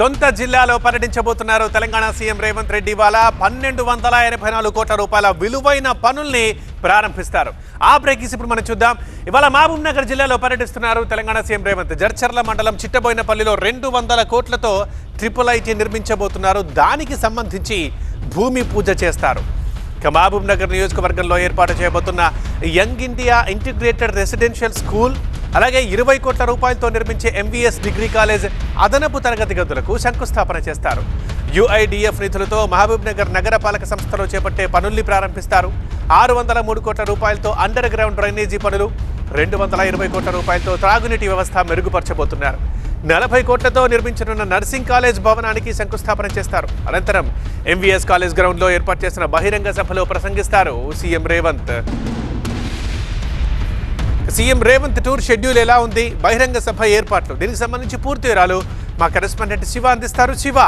సొంత జిల్లాలో పర్యటించబోతున్నారు తెలంగాణ సీఎం రేవంత్ రెడ్డి. ఇవాళ పన్నెండు వందల ఎనభై నాలుగు కోట్ల రూపాయల విలువైన పనుల్ని ప్రారంభిస్తారు. ఆ బ్రేకిస్ ఇప్పుడు మనం చూద్దాం. ఇవాళ మహబూబ్ నగర్ జిల్లాలో పర్యటిస్తున్నారు తెలంగాణ సీఎం రేవంత్. జడ్చర్ల మండలం చిట్టబోయినపల్లిలో రెండు వందల కోట్లతో ట్రిపుల్ ఐటీ నిర్మించబోతున్నారు. దానికి సంబంధించి భూమి పూజ చేస్తారు. ఇక మహబూబ్ నగర్ నియోజకవర్గంలో ఏర్పాటు చేయబోతున్న young India integrated residential school అలాగే ఇరవై కోట్ల రూపాయలతో నిర్మించే ఎంవీఎస్ డిగ్రీ కాలేజ్ అదనపు తరగతి గదులకు శంకుస్థాపన చేస్తారు. యుఐడిఎఫ్ నిధులతో మహబూబ్ నగర్ నగరపాలక సంస్థలో చేపట్టే పనుల్ని ప్రారంభిస్తారు. ఆరు వందల మూడు కోట్ల రూపాయలతో అండర్ గ్రౌండ్ డ్రైనేజీ పనులు రెండు వందల ఇరవై కోట్ల రూపాయలతో త్రాగునీటి వ్యవస్థ మెరుగుపరచబోతున్నారు. నలభై కోట్లతో నిర్మించనున్న నర్సింగ్ కాలేజ్ భవనానికి శంకుస్థాపన చేస్తారు. అనంతరం ఎంవీఎస్ కాలేజ్ గ్రౌండ్లో ఏర్పాటు చేసిన బహిరంగ సభలో ప్రసంగిస్తారు CM Revanth. CM Revanth tour schedule ఎలా ఉంది? బహిరంగ సభ ఏర్పాట్లు. దీనికి సంబంధించి పూర్తి వివరాలు మా కరెస్పాండెంట్ శివ అందిస్తారు. శివ!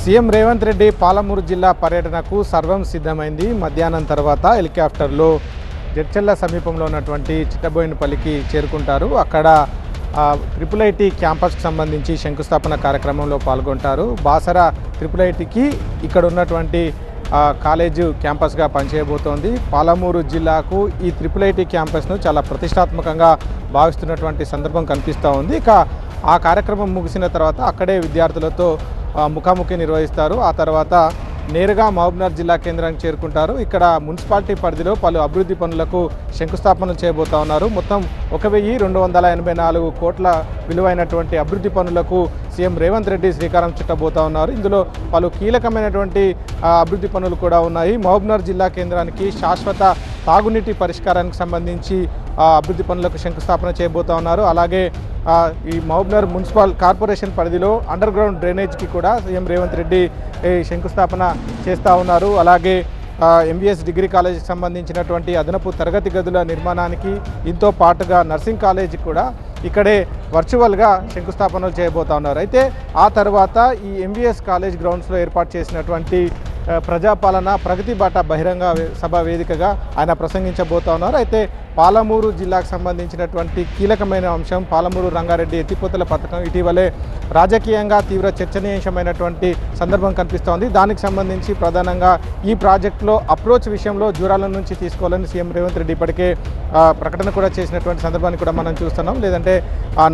సీఎం రేవంత్ రెడ్డి పాలమూరు జిల్లా పర్యటనకు సర్వం సిద్ధమైంది. మధ్యాహ్నం తర్వాత హెలికాప్టర్లో జడ్చెల్ల సమీపంలో ఉన్నటువంటి చిట్టబోయినపల్లికి చేరుకుంటారు. అక్కడ ట్రిపుల్ ఐటీ క్యాంపస్కి సంబంధించి శంకుస్థాపన కార్యక్రమంలో పాల్గొంటారు. బాసర ట్రిపుల్ ఐటీకి ఇక్కడ ఉన్నటువంటి కాలేజు క్యాంపస్గా పనిచేయబోతోంది. పాలమూరు జిల్లాకు ఈ ట్రిపుల్ ఐటీ క్యాంపస్ను చాలా ప్రతిష్టాత్మకంగా భావిస్తున్నటువంటి సందర్భం కనిపిస్తూ ఉంది. ఇక ఆ కార్యక్రమం ముగిసిన తర్వాత అక్కడే విద్యార్థులతో ముఖాముఖి నిర్వహిస్తారు. ఆ తర్వాత నేరుగా మహబూబ్నగర్ జిల్లా కేంద్రానికి చేరుకుంటారు. ఇక్కడ మున్సిపాలిటీ పరిధిలో పలు అభివృద్ధి పనులకు శంకుస్థాపన చేయబోతా ఉన్నారు. మొత్తం ఒక వెయ్యి రెండు వందల ఎనభై నాలుగు కోట్ల విలువైనటువంటి అభివృద్ధి పనులకు సీఎం రేవంత్ రెడ్డి శ్రీకారం చుట్టబోతా ఉన్నారు. ఇందులో పలు కీలకమైనటువంటి అభివృద్ధి పనులు కూడా ఉన్నాయి. మహబూబ్నగర్ జిల్లా కేంద్రానికి శాశ్వత తాగునీటి పరిష్కారానికి సంబంధించి అభివృద్ధి పనులకు శంకుస్థాపన చేయబోతా ఉన్నారు. అలాగే ఈ మహబూబ్నగర్ మున్సిపల్ కార్పొరేషన్ పరిధిలో అండర్ గ్రౌండ్ డ్రైనేజ్కి కూడా సీఎం రేవంత్ రెడ్డి శంకుస్థాపన చేస్తూ ఉన్నారు. అలాగే ఎంబీఎస్ డిగ్రీ కాలేజీకి సంబంధించినటువంటి అదనపు తరగతి గదుల నిర్మాణానికి ఇంతో పాటుగా నర్సింగ్ కాలేజీకి కూడా ఇక్కడే వర్చువల్గా శంకుస్థాపనలు చేయబోతా ఉన్నారు. అయితే ఆ తర్వాత ఈ ఎంబీఎస్ కాలేజ్ గ్రౌండ్స్లో ఏర్పాటు చేసినటువంటి ప్రజాపాలన ప్రగతి బాట బహిరంగ సభ వేదికగా ఆయన ప్రసంగించబోతా ఉన్నారు. అయితే పాలమూరు జిల్లాకు సంబంధించినటువంటి కీలకమైన అంశం పాలమూరు రంగారెడ్డి ఎత్తిపోతల పథకం. ఇటీవలే రాజకీయంగా తీవ్ర చర్చనీయాంశమైనటువంటి సందర్భం కనిపిస్తోంది. దానికి సంబంధించి ప్రధానంగా ఈ ప్రాజెక్టులో అప్రోచ్ విషయంలో జూరాల నుంచి తీసుకోవాలని సీఎం రేవంత్ రెడ్డి ఇప్పటికే ప్రకటన కూడా చేసినటువంటి సందర్భాన్ని కూడా మనం చూస్తున్నాం. లేదంటే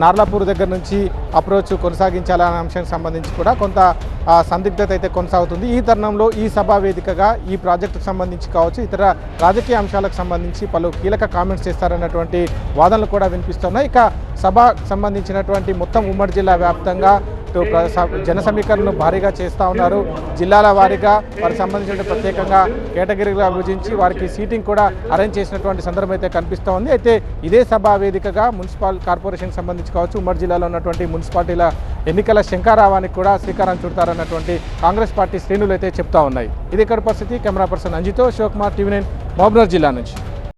నార్లాపూర్ దగ్గర నుంచి అప్రోచ్ కొనసాగించాలనే అంశానికి సంబంధించి కూడా కొంత సందిగ్ధత అయితే కొనసాగుతుంది. ఈ తరుణంలో ఈ సభా వేదికగా ఈ ప్రాజెక్టుకు సంబంధించి కావచ్చు ఇతర రాజకీయ అంశాలకు సంబంధించి పలు కీలక కామెంట్స్ చేస్తారన్నటువంటి వాదనలు కూడా వినిపిస్తున్నాయి. ఇక సభ సంబంధించినటువంటి మొత్తం ఉమ్మడి జిల్లా వ్యాప్తంగా జన సమీకరణను భారీగా చేస్తూ ఉన్నారు. జిల్లాల వారీగా వారికి సంబంధించిన ప్రత్యేకంగా కేటగిరీగా విభజించి వారికి సీటింగ్ కూడా అరేంజ్ చేసినటువంటి సందర్భం అయితే కనిపిస్తూ ఉంది. అయితే ఇదే సభా వేదికగా మున్సిపల్ కార్పొరేషన్ సంబంధించి కావచ్చు ఉమ్మడి జిల్లాలో ఉన్నటువంటి మున్సిపాలిటీల ఎన్నికల శంకారావానికి కూడా శ్రీకారం చుడతారన్నటువంటి కాంగ్రెస్ పార్టీ శ్రేణులు అయితే చెప్తా ఉన్నాయి. ఇది ఇక్కడ పరిస్థితి. కెమెరా పర్సన్ అంజితో శివకుమార్ టీవీ నైన్ మహబూబ్నగర్ జిల్లా నుంచి.